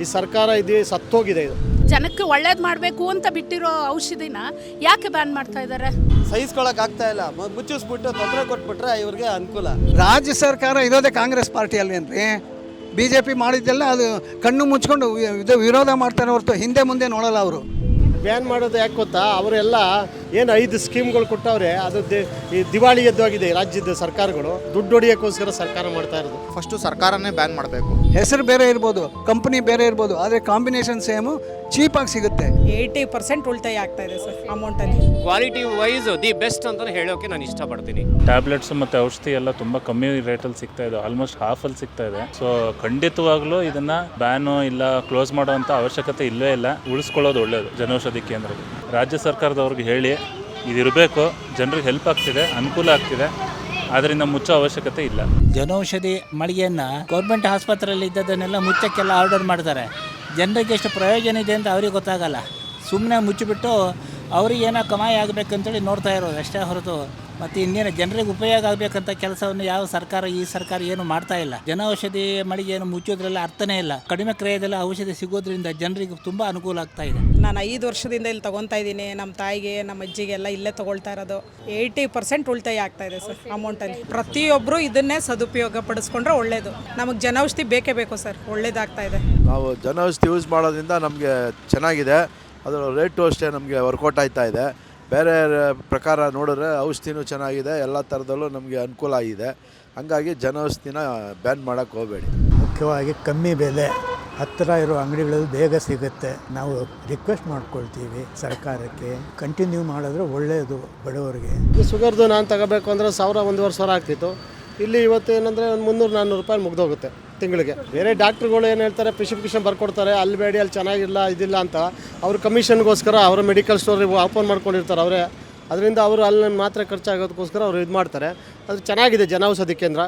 ಈ ಸರ್ಕಾರ ಇದು ಸತ್ತೋಗಿದೆ ಇದು. ಜನಕ್ಕೆ ಒಳ್ಳೇದು ಮಾಡಬೇಕು ಅಂತ ಬಿಟ್ಟಿರೋ ಔಷಧಿನ ಯಾಕೆ ಬ್ಯಾನ್ ಮಾಡ್ತಾ ಇದ್ದಾರೆ ಸಹಿಸ್ಕೊಳಕ್ ಆಗ್ತಾ ಇಲ್ಲ. ಮ- ಮುಚ್ಚಿಸ್ಬಿಟ್ಟು ತೊಂದರೆ ಕೊಟ್ಬಿಟ್ರೆ ಇವ್ರಿಗೆ ಅನುಕೂಲ. ರಾಜ್ಯ ಸರ್ಕಾರ ಇರೋದೇ ಕಾಂಗ್ರೆಸ್ ಪಾರ್ಟಿ ಅಲ್ವೇನ್ರಿ ಬಿ ಜೆ ಪಿ ಮಾಡಿದ್ದೆಲ್ಲ ಅದು ಕಣ್ಣು ಮುಚ್ಕೊಂಡು ವಿ- ಇದು ವಿರೋಧ ಮಾಡ್ತಾರೆ ಹೊರತು ಹಿಂದೆ ಮುಂದೆ ನೋಡಲ್ಲ ಅವರು. ಬ್ಯಾನ್ ಮಾಡೋದು ಯಾಕೆ ಗೊತ್ತಾ? ಅವರೆಲ್ಲ ಏನು ಐದು ಸ್ಕೀಮ್ಗಳು ಕೊಟ್ಟವ್ರೆ ಅದು ದಿ- ಈ ದಿವಾಳಿ ಎದ್ದೋಗಿದೆ ರಾಜ್ಯದ ಸರ್ಕಾರಗಳು. ದುಡ್ಡು ಹೊಡಿಯೋಕ್ಕೋಸ್ಕರ ಸರ್ಕಾರ ಮಾಡ್ತಾ ಇರೋದು. ಫಸ್ಟು ಸರ್ಕಾರನೇ ಬ್ಯಾನ್ ಮಾಡಬೇಕು. ಹೆಸರು ಬೇರೆ ಇರ್ಬೋದು ಕಂಪ್ನಿ ಬೇರೆ ಇರ್ಬೋದು ಆದರೆ ಕಾಂಬಿನೇಷನ್ ಸೇಮು ಚೀಪಾಗಿ ಸಿಗುತ್ತೆ. ಏಯ್ಟಿ ಪರ್ಸೆಂಟ್ ಉಳಿತಾಯ ಆಗ್ತಾ ಇದೆ ಸರ್ ಅಮೌಂಟಲ್ಲಿ ಕ್ವಾಲಿಟಿ ವೈಸ್ ದಿ ಬೆಸ್ಟ್ ಅಂತ ಹೇಳೋಕೆ ನಾನು ಇಷ್ಟಪಡ್ತೀನಿ. ಟ್ಯಾಬ್ಲೆಟ್ಸ್ ಮತ್ತು ಔಷಧಿ ಎಲ್ಲ ತುಂಬ ಕಮ್ಮಿ ರೇಟಲ್ಲಿ ಸಿಗ್ತಾ ಇದೆ ಆಲ್ಮೋಸ್ಟ್ ಹಾಫಲ್ಲಿ ಸಿಗ್ತಾ ಇದೆ. ಸೊ ಖಂಡಿತವಾಗ್ಲೂ ಇದನ್ನ ಬ್ಯಾನು ಇಲ್ಲ ಕ್ಲೋಸ್ ಮಾಡುವಂಥ ಅವಶ್ಯಕತೆ ಇಲ್ಲವೇ ಇಲ್ಲ ಉಳಿಸ್ಕೊಳ್ಳೋದು ಒಳ್ಳೆಯದು ಜನೌಷಧಿ ಕೇಂದ್ರಗಳು ರಾಜ್ಯ ಸರ್ಕಾರದವ್ರಿಗೆ ಹೇಳಿ ಇದಿರಬೇಕು ಜನರಿಗೆ ಹೆಲ್ಪ್ ಆಗ್ತಿದೆ ಅನುಕೂಲ ಆಗ್ತಿದೆ. ಅದರಿಂದ ಮುಚ್ಚೋ ಅವಶ್ಯಕತೆ ಇಲ್ಲ. ಜನೌಷಧಿ ಮಳಿಗೆಯನ್ನು ಗೌರ್ಮೆಂಟ್ ಆಸ್ಪತ್ರೆಯಲ್ಲಿ ಇದ್ದದನ್ನೆಲ್ಲ ಮುಚ್ಚಕ್ಕೆಲ್ಲ ಆರ್ಡರ್ ಮಾಡ್ತಾರೆ. ಜನರಿಗೆ ಎಷ್ಟು ಪ್ರಯೋಜನ ಇದೆ ಅಂತ ಅವ್ರಿಗೆ ಗೊತ್ತಾಗಲ್ಲ. ಸುಮ್ಮನೆ ಮುಚ್ಚಿಬಿಟ್ಟು ಅವ್ರಿಗೆ ಏನೋ ಕಮಾಯಿ ಆಗಬೇಕಂತೇಳಿ ನೋಡ್ತಾ ಇರೋದು ಅಷ್ಟೇ ಹೊರತು ಮತ್ತು ಇನ್ನೇನು ಜನರಿಗೆ ಉಪಯೋಗ ಆಗಬೇಕಂತ ಕೆಲಸವನ್ನು ಯಾವ ಸರ್ಕಾರ ಈ ಸರ್ಕಾರ ಏನು ಮಾಡ್ತಾ ಇಲ್ಲ. ಜನೌಷಧಿ ಏನು ಮುಚ್ಚೋದ್ರಲ್ಲಿ ಅರ್ಥನೇ ಇಲ್ಲ. ಕಡಿಮೆ ಕ್ರಯದಲ್ಲಿ ಔಷಧಿ ಸಿಗೋದ್ರಿಂದ ಜನರಿಗೆ ತುಂಬ ಅನುಕೂಲ ಆಗ್ತಾ ಇದೆ. ನಾನು ಐದು ವರ್ಷದಿಂದ ಇಲ್ಲಿ ತಗೊತಾ ಇದ್ದೀನಿ. ನಮ್ಮ ತಾಯಿಗೆ ನಮ್ಮ ಅಜ್ಜಿಗೆಲ್ಲ ಇಲ್ಲೇ ತಗೊಳ್ತಾ ಇರೋದು. ಏಯ್ಟಿ ಪರ್ಸೆಂಟ್ ಉಳಿತಾಯ ಆಗ್ತಾ ಇದೆ ಸರ್ ಅಮೌಂಟಲ್ಲಿ ಪ್ರತಿಯೊಬ್ಬರು ಇದನ್ನೇ ಸದುಪಯೋಗ ಪಡಿಸ್ಕೊಂಡ್ರೆ ಒಳ್ಳೇದು. ನಮಗೆ ಜನೌಷಧಿ ಬೇಕೇ ಬೇಕು ಸರ್. ಒಳ್ಳೇದಾಗ್ತಾ ಇದೆ. ನಾವು ಜನೌಷಧಿ ಯೂಸ್ ಮಾಡೋದ್ರಿಂದ ನಮಗೆ ಚೆನ್ನಾಗಿದೆ. ಅದರ ರೇಟು ಅಷ್ಟೇ ನಮಗೆ ವರ್ಕೌಟ್ ಆಯ್ತಾ ಇದೆ. ಬೇರೆ ಪ್ರಕಾರ ನೋಡಿದ್ರೆ ಔಷಧಿನೂ ಚೆನ್ನಾಗಿದೆ ಎಲ್ಲ ಥರದಲ್ಲೂ ನಮಗೆ ಅನುಕೂಲ ಆಗಿದೆ. ಹಾಗಾಗಿ ಜನೌಷಧಿನ ಬ್ಯಾನ್ ಮಾಡೋಕ್ಕೆ ಹೋಗಬೇಡಿ. ಮುಖ್ಯವಾಗಿ ಕಮ್ಮಿ ಬೆಲೆ ಹತ್ತಿರ ಇರೋ ಅಂಗಡಿಗಳಲ್ಲಿ ಬೇಗ ಸಿಗುತ್ತೆ. ನಾವು ರಿಕ್ವೆಸ್ಟ್ ಮಾಡ್ಕೊಳ್ತೀವಿ ಸರ್ಕಾರಕ್ಕೆ. ಕಂಟಿನ್ಯೂ ಮಾಡಿದ್ರೆ ಒಳ್ಳೆಯದು ಬಡವರಿಗೆ. ಈ ಶುಗರ್ದು ನಾನು ತಗೋಬೇಕು ಅಂದರೆ ಸಾವಿರ ಒಂದೂವರೆ ಸಾವಿರ ಆಗ್ತಿತ್ತು. ಇಲ್ಲಿ ಇವತ್ತು ಏನಂದರೆ ಒಂದು ಮುನ್ನೂರು ನಾನ್ನೂರು ರೂಪಾಯಿ ಮುಗ್ದೋಗುತ್ತೆ ತಿಂಗಳಿಗೆ. ಬೇರೆ ಡಾಕ್ಟ್ರುಗಳು ಏನು ಹೇಳ್ತಾರೆ ಪ್ರಿಸ್ಕ್ರಿಪ್ಷನ್ ಬರ್ಕೊಡ್ತಾರೆ, ಅಲ್ಲಿ ಬೇಡಿ, ಅಲ್ಲಿ ಚೆನ್ನಾಗಿಲ್ಲ, ಇದಿಲ್ಲ ಅಂತ. ಅವ್ರ ಕಮಿಷನ್ಗೋಸ್ಕರ ಅವರ ಮೆಡಿಕಲ್ ಸ್ಟೋರ್ ಓಪನ್ ಮಾಡ್ಕೊಂಡಿರ್ತಾರೆ ಅವರೇ. ಅದರಿಂದ ಅವರು ಅಲ್ಲಿ ಮಾತ್ರ ಖರ್ಚಾಗೋದಕ್ಕೋಸ್ಕರ ಅವರು ಇದು ಮಾಡ್ತಾರೆ. ಅದು ಚೆನ್ನಾಗಿದೆ ಜನೌಷಧಿ ಕೇಂದ್ರ.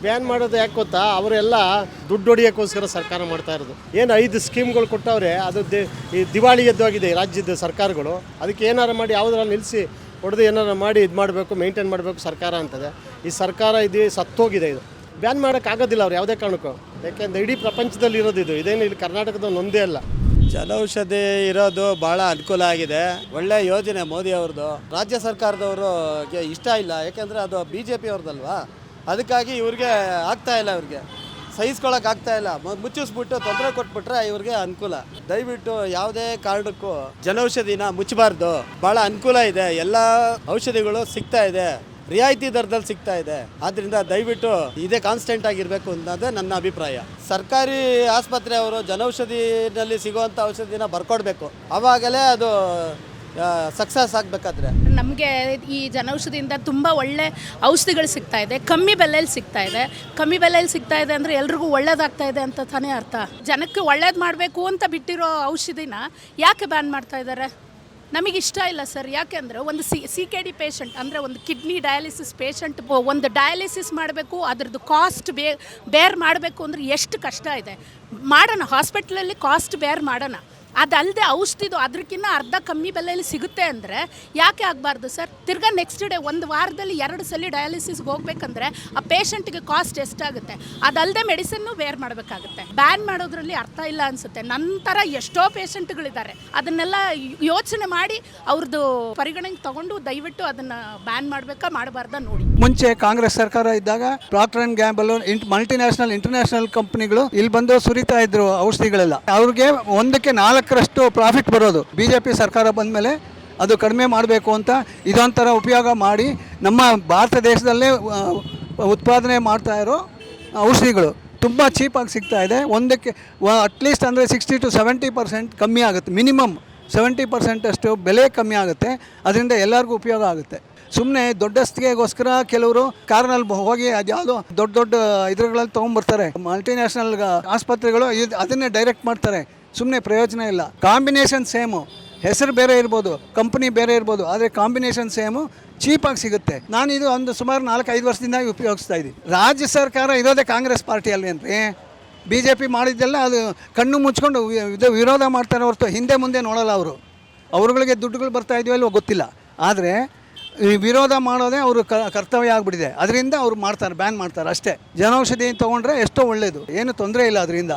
ಬ್ಯಾನ್ ಮಾಡೋದು ಯಾಕೆ ಗೊತ್ತಾ? ಅವರೆಲ್ಲ ದುಡ್ಡು ಹೊಡಿಯೋಕ್ಕೋಸ್ಕರ ಸರ್ಕಾರ ಮಾಡ್ತಾ ಇರೋದು. ಏನು ಐದು ಸ್ಕೀಮ್ಗಳು ಕೊಟ್ಟವ್ರೆ, ಅದು ದಿ- ಈ ದಿವಾಳಿ ಎದ್ದೋಗಿದೆ ಈ ರಾಜ್ಯದ ಸರ್ಕಾರಗಳು. ಅದಕ್ಕೆ ಏನಾರು ಮಾಡಿ, ಯಾವುದ್ರಲ್ಲಿ ನಿಲ್ಲಿಸಿ ಹೊಡೆದು ಏನಾರು ಮಾಡಿ ಇದು ಮಾಡಬೇಕು ಮೇಂಟೈನ್ ಮಾಡಬೇಕು ಸರ್ಕಾರ ಅಂತದೆ. ಈ ಸರ್ಕಾರ ಇದು ಸತ್ತೋಗಿದೆ ಇದು. ಬ್ಯಾನ್ ಮಾಡೋಕ್ಕಾಗೋದಿಲ್ಲ ಅವ್ರು ಯಾವುದೇ ಕಾರಣಕ್ಕೂ. ಯಾಕೆಂದರೆ ಇಡೀ ಪ್ರಪಂಚದಲ್ಲಿ ಇರೋದು ಇದು. ಇದೇನು ಇಲ್ಲಿ ಕರ್ನಾಟಕದ ಒಂದೇ ಅಲ್ಲ. ಜನೌಷಧಿ ಇರೋದು ಭಾಳ ಅನುಕೂಲ ಆಗಿದೆ. ಒಳ್ಳೆ ಯೋಜನೆ ಮೋದಿ ಅವ್ರದ್ದು. ರಾಜ್ಯ ಸರ್ಕಾರದವ್ರಿಗೆ ಇಷ್ಟ ಇಲ್ಲ. ಯಾಕೆಂದರೆ ಅದು ಬಿ ಜೆ ಪಿ ಅದಕ್ಕಾಗಿ ಇವ್ರಿಗೆ ಆಗ್ತಾ ಇಲ್ಲ ಇವ್ರಿಗೆ. ಸಹಿಸ್ಕೊಳಕ್ಕೆ ಆಗ್ತಾ ಇಲ್ಲ. ಮುಚ್ಚಿಸ್ಬಿಟ್ಟು ತೊಂದರೆ ಕೊಟ್ಬಿಟ್ರೆ ಇವ್ರಿಗೆ ಅನುಕೂಲ. ದಯವಿಟ್ಟು ಯಾವುದೇ ಕಾರಣಕ್ಕೂ ಜನೌಷಧಿನ ಮುಚ್ಚಬಾರ್ದು. ಭಾಳ ಅನುಕೂಲ ಇದೆ. ಎಲ್ಲ ಔಷಧಿಗಳು ಸಿಗ್ತಾ ಇದೆ. ರಿಯಾಯಿತಿ ದರದಲ್ಲಿ ಸಿಗ್ತಾ ಇದೆ. ಆದ್ರಿಂದ ದಯವಿಟ್ಟು ಇದೇ ಕಾನ್ಸ್ಟೆಂಟ್ ಆಗಿರಬೇಕು ಅನ್ನೋದೇ ನನ್ನ ಅಭಿಪ್ರಾಯ. ಸರ್ಕಾರಿ ಆಸ್ಪತ್ರೆಯವರು ಜನೌಷಧಿನಲ್ಲಿ ಸಿಗುವಂಥ ಔಷಧಿನ ಬರ್ಕೊಡ್ಬೇಕು. ಅವಾಗಲೇ ಅದು ಸಕ್ಸಸ್ ಆಗಬೇಕಾದ್ರೆ. ನಮಗೆ ಈ ಜನೌಷಧಿಯಿಂದ ತುಂಬ ಒಳ್ಳೆ ಔಷಧಿಗಳು ಸಿಗ್ತಾ ಇದೆ. ಕಮ್ಮಿ ಬೆಲೆಯಲ್ಲಿ ಸಿಗ್ತಾ ಇದೆ. ಕಮ್ಮಿ ಬೆಲೆಯಲ್ಲಿ ಸಿಗ್ತಾ ಇದೆ ಅಂದರೆ ಎಲ್ರಿಗೂ ಒಳ್ಳೇದಾಗ್ತಾ ಇದೆ ಅಂತ ತಾನೇ ಅರ್ಥ. ಜನಕ್ಕೆ ಒಳ್ಳೇದು ಮಾಡಬೇಕು ಅಂತ ಬಿಟ್ಟಿರೋ ಔಷಧಿನ ಯಾಕೆ ಬ್ಯಾನ್ ಮಾಡ್ತಾ ಇದ್ದಾರೆ? ನಮಗೆ ಇಷ್ಟ ಇಲ್ಲ ಸರ್. ಯಾಕೆಂದರೆ ಒಂದು C C K D patient ಅಂದರೆ ಒಂದು ಕಿಡ್ನಿ ಡಯಾಲಿಸಿಸ್ ಪೇಷಂಟ್ ಒಂದು ಡಯಾಲಿಸಿಸ್ ಮಾಡಬೇಕು, ಅದರದ್ದು ಕಾಸ್ಟ್ ಬೇ ಬೇರ್ ಮಾಡಬೇಕು ಅಂದರೆ ಎಷ್ಟು ಕಷ್ಟ ಇದೆ. ಮಾಡೋಣ ಹಾಸ್ಪಿಟ್ಲಲ್ಲಿ ಕಾಸ್ಟ್ ಬೇರ್ ಮಾಡೋಣ. ಅದಲ್ಲದೆ ಔಷಧಿದು ಅದಕ್ಕಿಂತ ಅರ್ಧ ಕಮ್ಮಿ ಬೆಲೆಯಲ್ಲಿ ಸಿಗುತ್ತೆ ಅಂದರೆ ಯಾಕೆ ಆಗಬಾರ್ದು ಸರ್? ತಿರ್ಗಾ ನೆಕ್ಸ್ಟ್ ಡೇ ಒಂದು ವಾರದಲ್ಲಿ ಎರಡು ಸಲ ಡಯಾಲಿಸಿಸ್ಗೆ ಹೋಗ್ಬೇಕಂದ್ರೆ ಆ ಪೇಷಂಟ್ಗೆ ಕಾಸ್ಟ್ ಎಷ್ಟಾಗುತ್ತೆ? ಅದಲ್ಲದೆ ಮೆಡಿಸಿನ್ನು ವೇರ್ ಮಾಡಬೇಕಾಗುತ್ತೆ. ಬ್ಯಾನ್ ಮಾಡೋದ್ರಲ್ಲಿ ಅರ್ಥ ಇಲ್ಲ ಅನಿಸುತ್ತೆ. ನಂತರ ಎಷ್ಟೋ ಪೇಷಂಟ್ಗಳಿದ್ದಾರೆ ಅದನ್ನೆಲ್ಲ ಯೋಚನೆ ಮಾಡಿ ಅವ್ರದ್ದು ಪರಿಗಣನೆಗೆ ತಗೊಂಡು ದಯವಿಟ್ಟು ಅದನ್ನು ಬ್ಯಾನ್ ಮಾಡಬೇಕಾ ಮಾಡಬಾರ್ದ ನೋಡಿ. ಮುಂಚೆ ಕಾಂಗ್ರೆಸ್ ಸರ್ಕಾರ ಇದ್ದಾಗ Procter and Gamble multinational international ಕಂಪ್ನಿಗಳು ಇಲ್ಲಿ ಬಂದು ಸುರಿತಾ ಇದ್ರು ಔಷಧಿಗಳೆಲ್ಲ. ಅವ್ರಿಗೆ ಒಂದಕ್ಕೆ ನಾಲ್ಕರಷ್ಟು ಪ್ರಾಫಿಟ್ ಬರೋದು. ಬಿ ಜೆ ಪಿ ಸರ್ಕಾರ ಬಂದಮೇಲೆ ಅದು ಕಡಿಮೆ ಮಾಡಬೇಕು ಅಂತ ಇದೊಂಥರ ಉಪಯೋಗ ಮಾಡಿ ನಮ್ಮ ಭಾರತ ದೇಶದಲ್ಲೇ ಉತ್ಪಾದನೆ ಮಾಡ್ತಾ ಇರೋ ಔಷಧಿಗಳು. ತುಂಬ ಚೀಪಾಗಿ ಸಿಗ್ತಾ ಇದೆ. ಒಂದಕ್ಕೆ ಅಟ್ಲೀಸ್ಟ್ ಅಂದರೆ ಸಿಕ್ಸ್ಟಿ ಟು ಸೆವೆಂಟಿ ಪರ್ಸೆಂಟ್ ಕಮ್ಮಿ ಆಗುತ್ತೆ. ಮಿನಿಮಮ್ ಸೆವೆಂಟಿ ಪರ್ಸೆಂಟಷ್ಟು ಬೆಲೆ ಕಮ್ಮಿ ಆಗುತ್ತೆ. ಅದರಿಂದ ಎಲ್ಲರಿಗೂ ಉಪಯೋಗ ಆಗುತ್ತೆ. ಸುಮ್ಮನೆ ದೊಡ್ಡಸ್ತಿಗೆಗೋಸ್ಕರ ಕೆಲವರು ಕಾರ್ನಲ್ಲಿ ಹೋಗಿ ಅದ್ಯಾವುದೋ ದೊಡ್ಡ ದೊಡ್ಡ ಇದ್ರಗಳಲ್ಲಿ ತೊಗೊಂಡ್ಬರ್ತಾರೆ ಮಲ್ಟಿನ್ಯಾಷನಲ್ ಆಸ್ಪತ್ರೆಗಳು ಅದನ್ನೇ ಡೈರೆಕ್ಟ್ ಮಾಡ್ತಾರೆ. ಸುಮ್ಮನೆ ಪ್ರಯೋಜನ ಇಲ್ಲ. ಕಾಂಬಿನೇಷನ್ ಸೇಮು ಹೆಸರು ಬೇರೆ ಇರ್ಬೋದು ಕಂಪ್ನಿ ಬೇರೆ ಇರ್ಬೋದು, ಆದರೆ ಕಾಂಬಿನೇಷನ್ ಸೇಮು ಚೀಪಾಗಿ ಸಿಗುತ್ತೆ. ನಾನು ಇದು ಒಂದು ಸುಮಾರು ನಾಲ್ಕು ಐದು ವರ್ಷದಿಂದ ಉಪಯೋಗಿಸ್ತಾ ಇದ್ದೀನಿ. ರಾಜ್ಯ ಸರ್ಕಾರ ಇರೋದೇ ಕಾಂಗ್ರೆಸ್ ಪಾರ್ಟಿ ರೀ ಬಿ ಜೆ ಪಿ ಮಾಡಿದ್ದೆಲ್ಲ ಅದು ಕಣ್ಣು ಮುಚ್ಕೊಂಡು ಇದು ವಿರೋಧ ಮಾಡ್ತಾರೆ ಹೊರತು ಹಿಂದೆ ಮುಂದೆ ನೋಡಲ್ಲ ಅವರು. ಅವ್ರಗಳಿಗೆ ದುಡ್ಡುಗಳು ಬರ್ತಾ ಇದೆಯೋ ಇಲ್ವೋ ಗೊತ್ತಿಲ್ಲ. ಆದರೆ ಈ ವಿರೋಧ ಮಾಡೋದೇ ಅವರು ಕರ್ತವ್ಯ ಆಗಿಬಿಟ್ಟಿದೆ. ಅದರಿಂದ ಅವ್ರು ಮಾಡ್ತಾರೆ ಬ್ಯಾನ್ ಮಾಡ್ತಾರೆ ಅಷ್ಟೇ. ಜನೌಷಧಿ ತೊಗೊಂಡ್ರೆ ಎಷ್ಟೋ ಒಳ್ಳೆಯದು ಏನು ತೊಂದರೆ ಇಲ್ಲ ಅದರಿಂದ.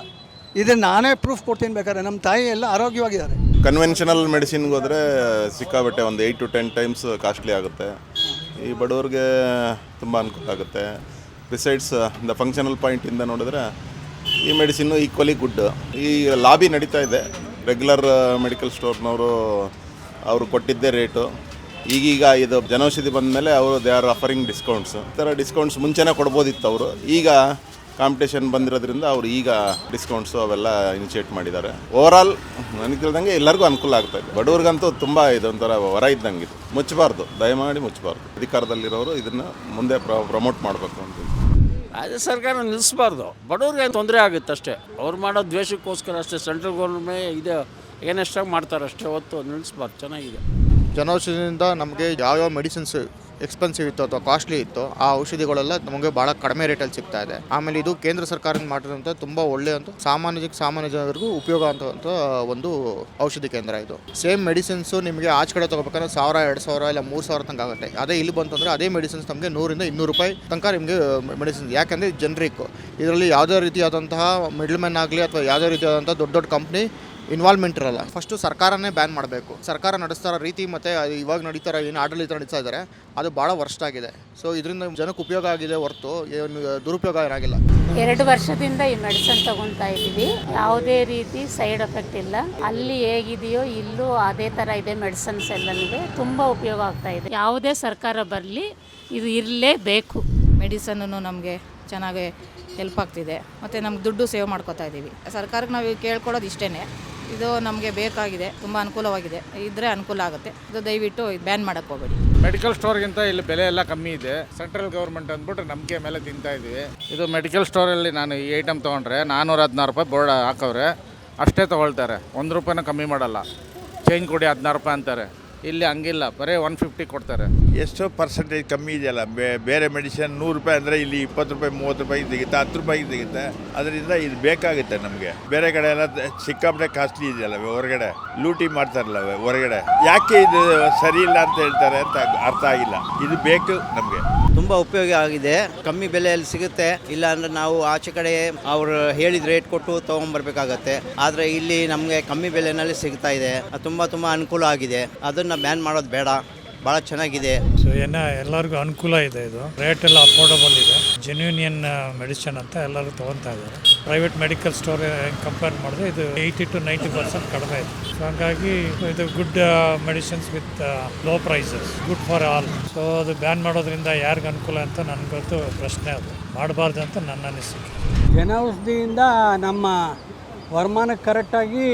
ಇದನ್ನು ನಾನೇ ಪ್ರೂಫ್ ಕೊಡ್ತೀನಿ ಬೇಕಾದ್ರೆ. ನಮ್ಮ ತಾಯಿ ಎಲ್ಲ ಆರೋಗ್ಯವಾಗಿದ್ದಾರೆ. ಕನ್ವೆನ್ಷನಲ್ ಮೆಡಿಸಿನ್ಗೆ ಹೋದರೆ ಸಿಕ್ಕಾಬಟ್ಟೆ ಒಂದು eight to ten times costly ಆಗುತ್ತೆ. ಈ ಬಡವ್ರಿಗೆ ತುಂಬ ಅನುಕೂಲ ಆಗುತ್ತೆ. ಬಿಸೈಡ್ಸ್ ದ ಫಂಕ್ಷನಲ್ ಪಾಯಿಂಟಿಂದ ನೋಡಿದ್ರೆ ಈ ಮೆಡಿಸಿನ್ನು ಈಕ್ವಲಿ ಗುಡ್ ಈ ಲಾಬಿ ನಡೀತಾ ಇದೆ. ರೆಗ್ಯುಲರ್ ಮೆಡಿಕಲ್ ಸ್ಟೋರ್ನವರು ಅವರು ಕೊಟ್ಟಿದ್ದೇ ರೇಟು ಈಗೀಗ ಇದು ಜನೌಷಧಿ ಬಂದ ಮೇಲೆ ಅವರು ದೇ ಆರ್ ಆಫರಿಂಗ್ ಡಿಸ್ಕೌಂಟ್ಸ್ ಈ ಥರ ಡಿಸ್ಕೌಂಟ್ಸ್ ಮುಂಚೆನೇ ಕೊಡ್ಬೋದಿತ್ತು ಅವರು. ಈಗ ಕಾಂಪಿಟೇಷನ್ ಬಂದಿರೋದ್ರಿಂದ ಅವರು ಈಗ ಡಿಸ್ಕೌಂಟ್ಸು ಅವೆಲ್ಲ ಇನಿಷಿಯೇಟ್ ಮಾಡಿದ್ದಾರೆ. ಓವರಾಲ್ ನನಗೆ ತಿಳಿದಂಗೆ ಎಲ್ಲರಿಗೂ ಅನುಕೂಲ ಆಗ್ತಾ ಇದೆ. ಬಡವ್ರಿಗಂತೂ ತುಂಬ ಇದೊಂಥರ ವರ ಇದ್ದಂಗೆ ಇದು. ಮುಚ್ಚಬಾರ್ದು. ದಯಮಾಡಿ ಮುಚ್ಚಬಾರ್ದು. ಅಧಿಕಾರದಲ್ಲಿರೋರು ಇದನ್ನು ಮುಂದೆ ಪ್ರಮೋಟ್ ಮಾಡಬೇಕು ಅಂತ. ರಾಜ್ಯ ಸರ್ಕಾರ ನಿಲ್ಲಿಸಬಾರ್ದು ಬಡವ್ರಿಗೆ ತೊಂದರೆ ಆಗುತ್ತೆ ಅಷ್ಟೇ. ಅವ್ರು ಮಾಡೋ ದ್ವೇಷಕ್ಕೋಸ್ಕರ ಅಷ್ಟೇ. ಸೆಂಟ್ರಲ್ ಗೌರ್ಮೆಂಟ್ ಇದೆ. ಏನೆಷ್ಟಾಗಿ ಮಾಡ್ತಾರೆ ಅಷ್ಟೇ. ಹೊತ್ತು ನಿಲ್ಲಿಸ್ಬಾರ್ದು ಚೆನ್ನಾಗಿದೆ. ಜನೌಷಧಿಯಿಂದ ನಮಗೆ ಯಾವ್ಯಾವ ಮೆಡಿಸಿನ್ಸ್ ಎಕ್ಸ್ಪೆನ್ಸಿವ್ ಇತ್ತು ಅಥವಾ ಕಾಸ್ಟ್ಲಿ ಇತ್ತು, ಆ ಔಷಧಿಗಳೆಲ್ಲ ನಮಗೆ ಭಾಳ ಕಡಿಮೆ ರೇಟಲ್ಲಿ ಸಿಗ್ತಾ ಇದೆ. ಆಮೇಲೆ ಇದು ಕೇಂದ್ರ ಸರ್ಕಾರದಿಂದ ಮಾಡಿರೋಂಥ ತುಂಬ ಒಳ್ಳೆಯಂತ ಸಾಮಾನ್ಯ ಸಾಮಾನ್ಯ ಜನರಿಗೂ ಉಪಯೋಗ ಅಂತ ಒಂದು ಔಷಧಿ ಕೇಂದ್ರ ಇದು. ಸೇಮ್ ಮೆಡಿಸಿನ್ಸು ನಿಮಗೆ ಆಚೆ ಕಡೆ ತಗೋಬೇಕಂದ್ರೆ ಸಾವಿರ, ಎರಡು ಸಾವಿರ ಇಲ್ಲ ಮೂರು ಸಾವಿರ ತನಕ ಆಗುತ್ತೆ. ಅದೇ ಇಲ್ಲಿ ಬಂತಂದ್ರೆ ಅದೇ ಮೆಡಿಸಿನ್ಸ್ ನಮಗೆ ನೂರಿಂದ ಇನ್ನೂರು ರೂಪಾಯಿ ತನಕ ನಿಮಗೆ ಮೆಡಿಸಿನ್ಸ್ ಯಾಕಂದರೆ ಜನರಿಕ್ ಇದರಲ್ಲಿ ಯಾವುದೇ ರೀತಿಯಾದಂತಹ ಮಿಡ್ಲ್ ಮ್ಯಾನ್ ಆಗಲಿ ಅಥವಾ ಯಾವುದೇ ರೀತಿಯಾದಂಥ ದೊಡ್ಡ ದೊಡ್ಡ ಕಂಪ್ನಿ ಇನ್ವಾಲ್ವ್ಮೆಂಟ್ ಇರಲ್ಲ. ಫಸ್ಟು ಸರ್ಕಾರನೇ ಬ್ಯಾನ್ ಮಾಡಬೇಕು. ಸರ್ಕಾರ ನಡೆಸ್ತಾರ ರೀತಿ ಮತ್ತು ಇವಾಗ ನಡೀತಾರೆ, ಏನು ಆಡಳಿತ ನಡೆಸ್ತಾ ಇದ್ದಾರೆ ಅದು ಭಾಳ ವರ್ಷ ಆಗಿದೆ. ಸೊ ಇದರಿಂದ ಜನಕ್ಕೆ ಉಪಯೋಗ ಆಗಿದೆ ಹೊರತು ಏನು ದುರುಪಯೋಗ ಏನಾಗಿಲ್ಲ. ಎರಡು ವರ್ಷದಿಂದ ಈ ಮೆಡಿಸನ್ ತಗೊಂತಾ ಇದ್ದೀವಿ. ಯಾವುದೇ ರೀತಿ ಸೈಡ್ ಎಫೆಕ್ಟ್ ಇಲ್ಲ. ಅಲ್ಲಿ ಹೇಗಿದೆಯೋ ಇಲ್ಲೂ ಅದೇ ಥರ ಇದೆ ಮೆಡಿಸನ್ಸ್ ಎಲ್ಲನಿಗೆ ತುಂಬ ಉಪಯೋಗ ಆಗ್ತಾ ಇದೆ. ಯಾವುದೇ ಸರ್ಕಾರ ಬರಲಿ ಇದು ಇರಲೇಬೇಕು ಮೆಡಿಸನ್ನು ನಮಗೆ ಚೆನ್ನಾಗಿ ಹೆಲ್ಪ್ ಆಗ್ತಿದೆ. ಮತ್ತು ನಮ್ಗೆ ದುಡ್ಡು ಸೇವ್ ಮಾಡ್ಕೋತಾ ಇದ್ದೀವಿ. ಸರ್ಕಾರಕ್ಕೆ ನಾವು ಕೇಳ್ಕೊಡೋದು ಇಷ್ಟೇ ಇದು ನಮಗೆ ಬೇಕಾಗಿದೆ ತುಂಬ ಅನುಕೂಲವಾಗಿದೆ. ಇದ್ದರೆ ಅನುಕೂಲ ಆಗುತ್ತೆ. ಇದು ದಯವಿಟ್ಟು ಬ್ಯಾನ್ ಮಾಡೋಕ್ಕೆ ಹೋಗಬೇಡಿ. ಮೆಡಿಕಲ್ ಸ್ಟೋರ್ಗಿಂತ ಇಲ್ಲಿ ಬೆಲೆ ಎಲ್ಲ ಕಮ್ಮಿ ಇದೆ. ಸೆಂಟ್ರಲ್ ಗೌರ್ಮೆಂಟ್ ಅಂದ್ಬಿಟ್ಟು ನಂಬಿಕೆ ಮೇಲೆ ತಿಂತಾ ಇದ್ದೀವಿ ಇದು ಮೆಡಿಕಲ್ ಸ್ಟೋರಲ್ಲಿ ನಾನು ಈ ಐಟಮ್ ತೊಗೊಂಡ್ರೆ ನಾನ್ನೂರ ಹದಿನಾರು ರೂಪಾಯಿ ಬೋರ್ಡ್ ಹಾಕವ್ರೆ. ಅಷ್ಟೇ ತೊಗೊಳ್ತಾರೆ. ಒಂದು ರೂಪಾಯಿನೂ ಕಮ್ಮಿ ಮಾಡಲ್ಲ. ಚೇಂಜ್ ಕೊಡಿ ಹದಿನಾರು ರೂಪಾಯಿ ಅಂತಾರೆ. ಇಲ್ಲಿ ಹಂಗಿಲ್ಲ, ಬರೀ ಒನ್ ಫಿಫ್ಟಿ ಕೊಡ್ತಾರೆ. ಎಷ್ಟೋ ಪರ್ಸೆಂಟೇಜ್ ಕಮ್ಮಿ ಇದೆಯಲ್ಲ ಬೇರೆ ಮೆಡಿಸಿನ್ ನೂರು ರೂಪಾಯಿ ಅಂದರೆ ಇಲ್ಲಿ ಇಪ್ಪತ್ತು ರೂಪಾಯಿ, ಮೂವತ್ತು ರೂಪಾಯಿ ಸಿಗುತ್ತೆ, ಹತ್ತು ರೂಪಾಯಿ ಸಿಗುತ್ತೆ. ಅದರಿಂದ ಇದು ಬೇಕಾಗುತ್ತೆ ನಮಗೆ. ಬೇರೆ ಕಡೆ ಎಲ್ಲ ಸಿಕ್ಕಾಪಟ್ಟೆ ಕಾಸ್ಟ್ಲಿ ಇದೆಯಲ್ಲ, ಹೊರಗಡೆ. ಲೂಟಿ ಮಾಡ್ತಾರಲ್ಲ, ಹೊರಗಡೆ. ಯಾಕೆ ಇದು ಸರಿ ಇಲ್ಲ ಅಂತ ಹೇಳ್ತಾರೆ ಅಂತ ಅರ್ಥ ಆಗಿಲ್ಲ. ಇದು ಬೇಕು ನಮಗೆ. ತುಂಬ ಉಪಯೋಗ ಆಗಿದೆ. ಕಮ್ಮಿ ಬೆಲೆಯಲ್ಲಿ ಸಿಗುತ್ತೆ. ಇಲ್ಲ ಅಂದ್ರೆ ನಾವು ಆಚೆ ಕಡೆ ಅವರು ಹೇಳಿದ ರೇಟ್ ಕೊಟ್ಟು ತಗೊಂಡ್ಬರ್ಬೇಕಾಗತ್ತೆ ಆದರೆ ಇಲ್ಲಿ ನಮಗೆ ಕಮ್ಮಿ ಬೆಲೆನಲ್ಲಿ ಸಿಗ್ತಾ ಇದೆ. ಅದು ತುಂಬ ತುಂಬ ಅನುಕೂಲ ಆಗಿದೆ. ಅದನ್ನು ಬ್ಯಾನ್ ಮಾಡೋದು ಬೇಡ. ಭಾಳ ಚೆನ್ನಾಗಿದೆ. ಸೊ ಏನ ಎಲ್ಲರಿಗೂ ಅನುಕೂಲ ಇದೆ ಇದು. ರೇಟ್ ಎಲ್ಲ ಅಫೋರ್ಡಬಲ್ ಇದೆ. ಜೆನ್ಯೂನಿಯನ್ ಮೆಡಿಸಿನ್ ಅಂತ ಎಲ್ಲರೂ ತೊಗೊತಾ ಇದ್ದಾರೆ. ಪ್ರೈವೇಟ್ ಮೆಡಿಕಲ್ ಸ್ಟೋರ್ ಕಂಪೇರ್ ಮಾಡಿದ್ರೆ ಇದು ಏಯ್ಟಿ ಟು ನೈಂಟಿ ಪರ್ಸೆಂಟ್ ಕಡಿಮೆ ಇದೆ. ಸೊ ಹಂಗಾಗಿ ಇದು good medicines with low prices good for all so ಅದು ಬ್ಯಾನ್ ಮಾಡೋದ್ರಿಂದ ಯಾರಿಗೆ ಅನುಕೂಲ ಅಂತ ನನಗಂತೂ ಪ್ರಶ್ನೆ ಅದು. ಮಾಡಬಾರ್ದು ಅಂತ ನನ್ನ ಅನಿಸಿಕೆ. ಜನೌಷಧಿಯಿಂದ ನಮ್ಮ ವರಮಾನಕ್ಕೆ ಕರೆಕ್ಟಾಗಿ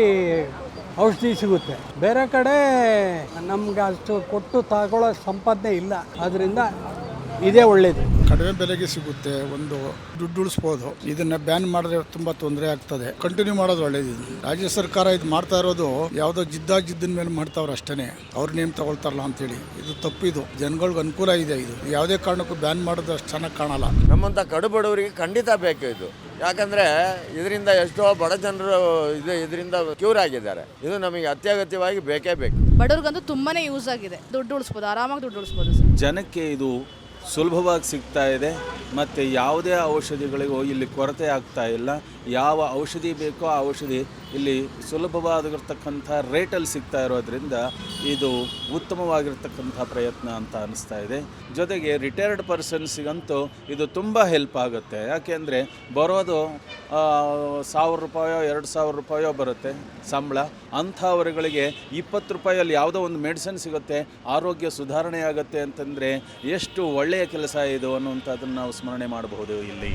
ಔಷಧಿ ಸಿಗುತ್ತೆ. ಬೇರೆ ಕಡೆ ನಮ್ಗೆ ಅಷ್ಟು ಕೊಟ್ಟು ತಗೊಳ್ಳೋ ಸಂಪಾದನೆ ಇಲ್ಲ. ಅದರಿಂದ ಇದೇ ಒಳ್ಳೆಯದು ಕಡಿಮೆ ಬೆಲೆಗೆ ಸಿಗುತ್ತೆ ಒಂದು ದುಡ್ಡು ಉಳಿಸ್ಬೋದು. ಇದನ್ನ ಬ್ಯಾನ್ ಮಾಡಿದ್ರೆ ತುಂಬಾ ತೊಂದರೆ ಆಗ್ತದೆ. ಕಂಟಿನ್ಯೂ ಮಾಡೋದು ಒಳ್ಳೇದು ಇದು. ರಾಜ್ಯ ಸರ್ಕಾರ ಇದು ಮಾಡ್ತಾ ಇರೋದು ಯಾವುದೋ ಜಿದ್ದ ಜಿದ್ದಿನ ಮೇಲೆ ಮಾಡ್ತಾವ್ರ ಅಷ್ಟೇ ಅವ್ರ ನೇಮ್ ತಗೊಳ್ತಾರಲ್ಲ ಅಂತೇಳಿ. ಇದು ತಪ್ಪಿದು ಜನಗಳಿಗೆ ಅನುಕೂಲ ಇದೆ ಇದು. ಯಾವುದೇ ಕಾರಣಕ್ಕೂ ಬ್ಯಾನ್ ಮಾಡೋದು ಅಷ್ಟು ಚೆನ್ನಾಗಿ ಕಾಣಲ್ಲ. ನಮ್ಮಂಥ ಕಡು ಬಡವರಿಗೆ ಖಂಡಿತ ಬೇಕು ಇದು. ಯಾಕಂದ್ರೆ ಇದರಿಂದ ಎಷ್ಟೋ ಬಡ ಜನರು ಇದು ಇದರಿಂದ ಕ್ಯೂರ್ ಆಗಿದ್ದಾರೆ. ಇದು ನಮಗೆ ಅತ್ಯಗತ್ಯವಾಗಿ ಬೇಕೇ ಬೇಕು. ಬಡವ್ರಿಗಂತೂ ತುಂಬಾನೇ ಯೂಸ್ ಆಗಿದೆ. ದುಡ್ಡು ಉಳಿಸ್ಬೋದು ಆರಾಮಾಗಿ ದುಡ್ಡು ಉಳಿಸ್ಬೋದು ಜನಕ್ಕೆ ಇದು ಸುಲಭವಾಗಿ ಸಿಗ್ತಾ ಇದೆ. ಮತ್ತು ಯಾವುದೇ ಔಷಧಿಗಳಿಗೂ ಇಲ್ಲಿ ಕೊರತೆ ಆಗ್ತಾ ಇಲ್ಲ. ಯಾವ ಔಷಧಿ ಬೇಕೋ ಆ ಔಷಧಿ ಇಲ್ಲಿ ಸುಲಭವಾಗಿರ್ತಕ್ಕಂಥ ರೇಟಲ್ಲಿ ಸಿಗ್ತಾ ಇರೋದ್ರಿಂದ ಇದು ಉತ್ತಮವಾಗಿರ್ತಕ್ಕಂಥ ಪ್ರಯತ್ನ ಅಂತ ಅನಿಸ್ತಾ ಇದೆ. ಜೊತೆಗೆ ರಿಟೈರ್ಡ್ ಪರ್ಸನ್ಸಿಗಂತೂ ಇದು ತುಂಬ ಹೆಲ್ಪ್ ಆಗುತ್ತೆ. ಯಾಕೆಂದರೆ ಬರೋದು ಸಾವಿರ ರೂಪಾಯೋ, ಎರಡು ಸಾವಿರ ರೂಪಾಯೋ ಬರುತ್ತೆ ಸಂಬಳ. ಅಂಥವರುಗಳಿಗೆ ಇಪ್ಪತ್ತು ರೂಪಾಯಲ್ಲಿ ಯಾವುದೋ ಒಂದು ಮೆಡಿಸಿನ್ ಸಿಗುತ್ತೆ, ಆರೋಗ್ಯ ಸುಧಾರಣೆ ಆಗುತ್ತೆ ಅಂತಂದರೆ ಎಷ್ಟು ಒಳ್ಳೆಯ ಕೆಲಸ ಇದು ಅನ್ನುವಂಥದ್ದನ್ನು ನಾವು ಸ್ಮರಣೆ ಮಾಡಬಹುದು ಇಲ್ಲಿ.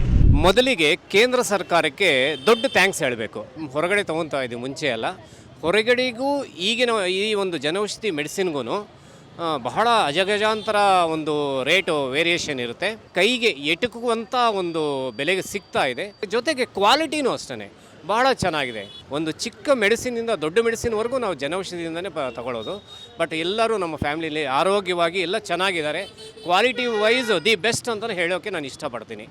ಮೊದಲಿಗೆ ಕೇಂದ್ರ ಸರ್ಕಾರಕ್ಕೆ ದೊಡ್ಡ ಥ್ಯಾಂಕ್ಸ್ ಹೇಳಬೇಕು. ಹೊರಗಡೆ ತೊಗೊತಾ ಇದ್ದೀವಿ, ಮುಂಚೆ ಅಲ್ಲ. ಹೊರಗಡೆಗೂ ಈಗಿನ ಈ ಒಂದು ಜನೌಷಧಿ ಮೆಡಿಸಿನ್ಗೂ ಬಹಳ ಅಜಗಜಾಂತರ ಒಂದು ರೇಟು ವೇರಿಯೇಷನ್ ಇರುತ್ತೆ. ಕೈಗೆ ಎಟುಕುವಂಥ ಒಂದು ಬೆಲೆಗೆ ಸಿಗ್ತಾ ಇದೆ. ಜೊತೆಗೆ ಕ್ವಾಲಿಟಿನೂ ಅಷ್ಟೇ ಬಹಳ ಚೆನ್ನಾಗಿದೆ. ಒಂದು ಚಿಕ್ಕ ಮೆಡಿಸಿನಿಂದ ದೊಡ್ಡ ಮೆಡಿಸಿನ್ವರೆಗೂ ನಾವು ಜನೌಷಧಿಯಿಂದನೇ ಪ ತಗೊಳ್ಳೋದು. ಬಟ್ ಎಲ್ಲರೂ ನಮ್ಮ ಫ್ಯಾಮಿಲಿಲಿ ಆರೋಗ್ಯವಾಗಿ ಎಲ್ಲ ಚೆನ್ನಾಗಿದ್ದಾರೆ. ಕ್ವಾಲಿಟಿ ವೈಸ್ ದಿ ಬೆಸ್ಟ್ ಅಂತಲೇ ಹೇಳೋಕ್ಕೆ ನಾನು ಇಷ್ಟಪಡ್ತೀನಿ.